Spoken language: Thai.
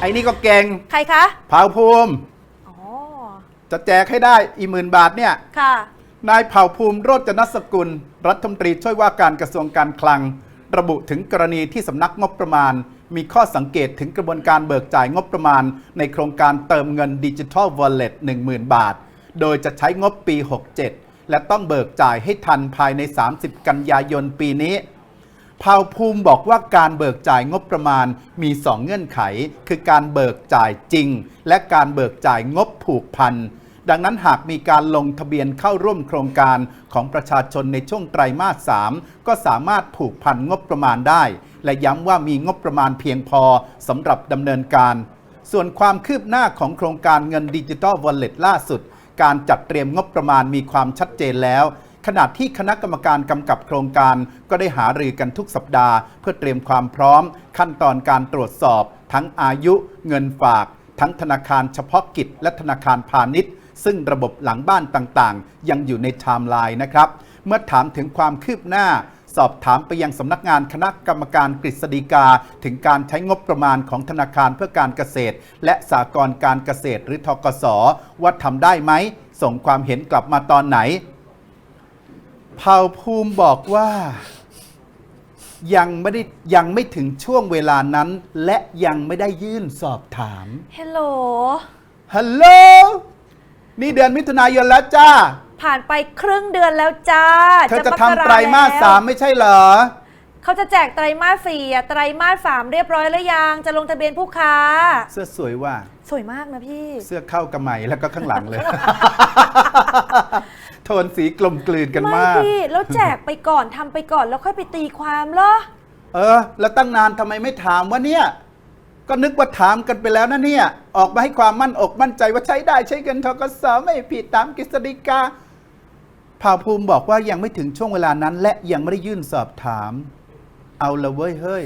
ไอ้นี่ก็เก่งใครคะเผ่าภูมิ อ๋อจะแจกให้ได้อีหมื่นบาทเนี่ย ค่ะ นายเผ่าภูมิโรจนสกุล รัฐมนตรีช่วยว่าการกระทรวงการคลัง ระบุถึงกรณีที่สำนักงบประมาณ มีข้อสังเกตถึงกระบวนการเบิกจ่ายงบประมาณ ในโครงการเติมเงินดิจิทัลวอลเล็ต10,000 บาท โดยจะใช้งบปี 67 และต้องเบิกจ่ายให้ทันภายใน 30 กันยายนปีนี้ เผ่าภูมิบอกว่าการเบิกจ่ายงบประมาณมี 2 เงื่อนไข คือการเบิกจ่ายจริง และการเบิกจ่ายงบผูกพันดังนั้นหากมีการลงทะเบียนเข้าร่วมโครงการของประชาชนในช่วงไตรมาส 3 ก็สามารถผูกพันงบประมาณได้ และย้ำว่ามีงบประมาณเพียงพอสำหรับดำเนินการ ส่วนความคืบหน้าของโครงการเงินดิจิ t a ลวอลเล็ตล่าสุด การจัดเตรียมงบประมาณมีความชัดเจนแล้ว ขณะที่คณะกรรมการกำกับโครงการก็ได้หารือกันทุกสัปดาห์ เพื่อเตรียมความพร้อม ขั้นตอนการตรวจสอบ ทั้งอายุ เงินฝาก ทั้งธนาคารเฉพาะกิจ และธนาคารพาณิชย์ ซึ่งระบบหลังบ้านต่างๆ ยังอยู่ในไทม์ไลน์นะครับ เมื่อถามถึงความคืบหน้าสอบถามไปยังสำนักงานคณะกรรมการกฤษฎีกา ถึงการใช้งบประมาณของธนาคารเพื่อการเกษตร และสากลการเกษตรหรือทกสว่าทำได้ไหม ส่งความเห็นกลับมาตอนไหน เผ่าภูมิบอกว่ายังไม่ได้ยังไม่ถึงช่วงเวลานั้น และยังไม่ได้ยื่นสอบถาม ฮัลโหล ฮัลโหล นี่เดือนมิถุนายนแล้วจ้า ผ่านไปครึ่งเดือนแล้วจ้าเธอจะมกทำไตรมาสแล้วสามไม่ใช่เหรอ เขาจะแจกไตรมาสสี่อะไตรมาสสามเรียบร้อยแล้วยัง จะลงทะเบียนผู้ค้า เสื้อสวยว่าสวยมากนะพี่ เสื้อเข้ากระไหมแล้วก็ข้างหลังเลยโทนสีกลมกลืนกันไม่มาก พี่แล้วแจกไปก่อนทำไปก่อนแล้วค่อยไปตีความเหรอ เออ แล้วตั้งนานทำไมไม่ถามว่าเนี่ย ก็นึกว่าถามกันไปแล้วนะเนี่ย ออกมาให้ความมั่นอกมั่นใจว่าใช้ได้ใช้เงินทกสไม่ผิดตามกฤษฎีกาภาภูมิบอกว่ายังไม่ถึงช่วงเวลานั้น และยังไม่ได้ยื่นสอบถาม เอาละเว้ยเฮ้ย